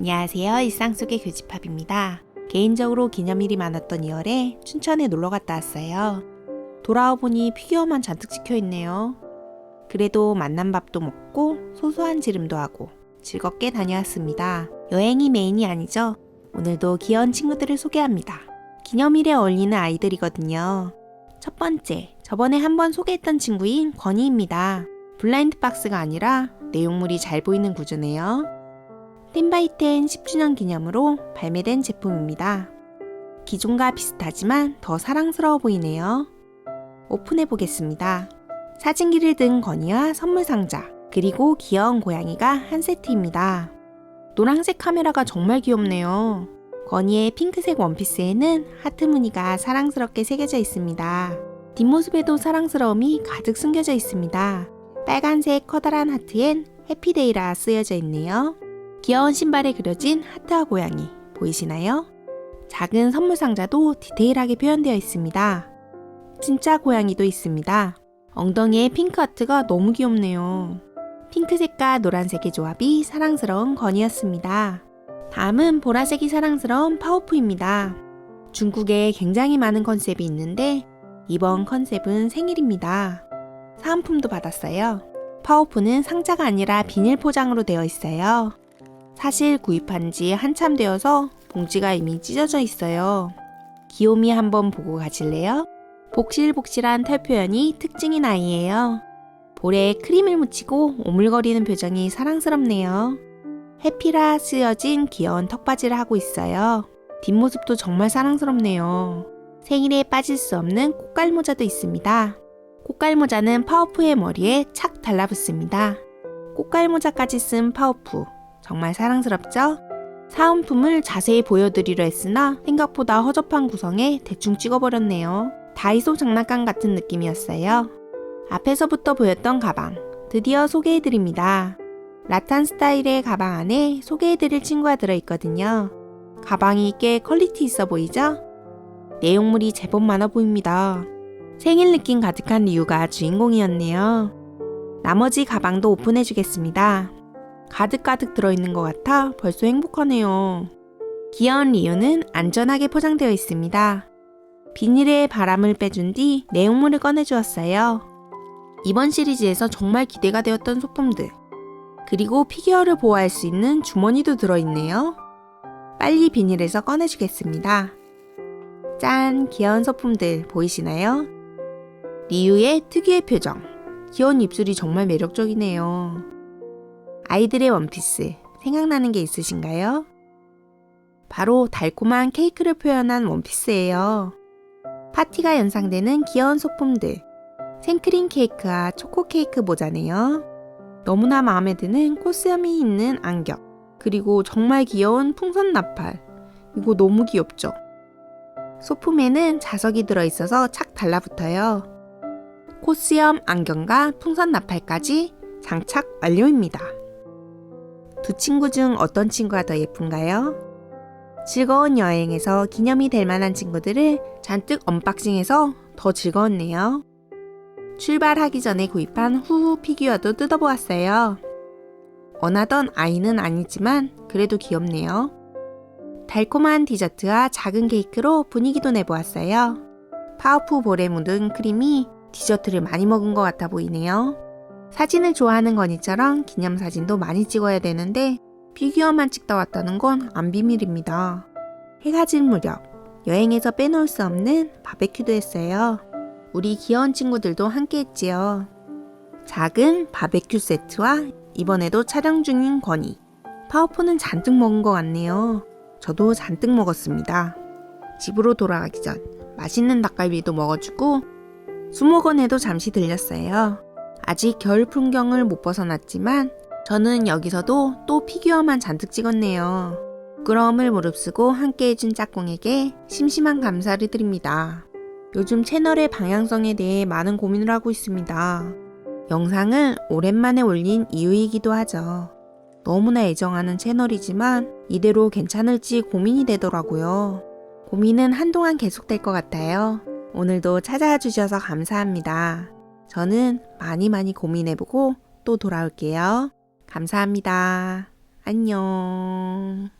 안녕하세요. 일상 속의 교집합입니다. 개인적으로 기념일이 많았던 2월에 춘천에 놀러 갔다 왔어요. 돌아와 보니 피규어만 잔뜩 찍혀 있네요. 그래도 만난 밥도 먹고 소소한 지름도 하고 즐겁게 다녀왔습니다. 여행이 메인이 아니죠. 오늘도 귀여운 친구들을 소개합니다. 기념일에 어울리는 아이들이거든요. 첫 번째, 저번에 한번 소개했던 친구인 건이입니다. 블라인드 박스가 아니라 내용물이 잘 보이는 구조네요. 10바이10 10주년 기념으로 발매된 제품입니다. 기존과 비슷하지만 더 사랑스러워 보이네요. 오픈해 보겠습니다. 사진기를 든 건이와 선물 상자, 그리고 귀여운 고양이가 한 세트입니다. 노란색 카메라가 정말 귀엽네요. 건이의 핑크색 원피스에는 하트 무늬가 사랑스럽게 새겨져 있습니다. 뒷모습에도 사랑스러움이 가득 숨겨져 있습니다. 빨간색 커다란 하트엔 해피데이라 쓰여져 있네요. 귀여운 신발에 그려진 하트와 고양이 보이시나요? 작은 선물 상자도 디테일하게 표현되어 있습니다. 진짜 고양이도 있습니다. 엉덩이에 핑크 하트가 너무 귀엽네요. 핑크색과 노란색의 조합이 사랑스러운 건이었습니다. 다음은 보라색이 사랑스러운 파워프입니다. 중국에 굉장히 많은 컨셉이 있는데 이번 컨셉은 생일입니다. 사은품도 받았어요. 파워프는 상자가 아니라 비닐 포장으로 되어 있어요. 사실 구입한 지 한참 되어서 봉지가 이미 찢어져 있어요. 귀요미 한번 보고 가실래요? 복실복실한 털 표현이 특징인 아이예요. 볼에 크림을 묻히고 오물거리는 표정이 사랑스럽네요. 해피라 쓰여진 귀여운 턱받이를 하고 있어요. 뒷모습도 정말 사랑스럽네요. 생일에 빠질 수 없는 꽃갈모자도 있습니다. 꽃갈모자는 파워프의 머리에 착 달라붙습니다. 꽃갈모자까지 쓴 파워프. 정말 사랑스럽죠? 사은품을 자세히 보여드리려 했으나 생각보다 허접한 구성에 대충 찍어버렸네요. 다이소 장난감 같은 느낌이었어요. 앞에서부터 보였던 가방. 드디어 소개해드립니다. 라탄 스타일의 가방 안에 소개해드릴 친구가 들어있거든요. 가방이 꽤 퀄리티 있어 보이죠? 내용물이 제법 많아 보입니다. 생일 느낌 가득한 리우가 주인공이었네요. 나머지 가방도 오픈해주겠습니다. 가득가득 들어있는 것 같아 벌써 행복하네요. 귀여운 리우는 안전하게 포장되어 있습니다. 비닐에 바람을 빼준 뒤 내용물을 꺼내주었어요. 이번 시리즈에서 정말 기대가 되었던 소품들. 그리고 피규어를 보호할 수 있는 주머니도 들어있네요. 빨리 비닐에서 꺼내주겠습니다. 짠! 귀여운 소품들 보이시나요? 리우의 특유의 표정. 귀여운 입술이 정말 매력적이네요. 아이들의 원피스. 생각나는 게 있으신가요? 바로 달콤한 케이크를 표현한 원피스예요. 파티가 연상되는 귀여운 소품들. 생크림 케이크와 초코 케이크 모자네요. 너무나 마음에 드는 코스염이 있는 안경. 그리고 정말 귀여운 풍선 나팔. 이거 너무 귀엽죠? 소품에는 자석이 들어있어서 착 달라붙어요. 코스염 안경과 풍선 나팔까지 장착 완료입니다. 두 친구 중 어떤 친구가 더 예쁜가요? 즐거운 여행에서 기념이 될 만한 친구들을 잔뜩 언박싱해서 더 즐거웠네요. 출발하기 전에 구입한 후후 피규어도 뜯어보았어요. 원하던 아이는 아니지만 그래도 귀엽네요. 달콤한 디저트와 작은 케이크로 분위기도 내보았어요. 파워프 볼에 묻은 크림이 디저트를 많이 먹은 것 같아 보이네요. 사진을 좋아하는 건이처럼 기념사진도 많이 찍어야 되는데 피규어만 찍다 왔다는 건 안 비밀입니다. 해가 질 무렵 여행에서 빼놓을 수 없는 바베큐도 했어요. 우리 귀여운 친구들도 함께 했지요. 작은 바베큐 세트와 이번에도 촬영 중인 건이. 파워포는 잔뜩 먹은 것 같네요. 저도 잔뜩 먹었습니다. 집으로 돌아가기 전 맛있는 닭갈비도 먹어주고 수목원에도 잠시 들렸어요. 아직 겨울 풍경을 못 벗어났지만 저는 여기서도 또 피규어만 잔뜩 찍었네요. 부끄러움을 무릅쓰고 함께 해준 짝꿍에게 심심한 감사를 드립니다. 요즘 채널의 방향성에 대해 많은 고민을 하고 있습니다. 영상을 오랜만에 올린 이유이기도 하죠. 너무나 애정하는 채널이지만 이대로 괜찮을지 고민이 되더라고요. 고민은 한동안 계속될 것 같아요. 오늘도 찾아와 주셔서 감사합니다. 저는 많이 많이 고민해보고 또 돌아올게요. 감사합니다. 안녕.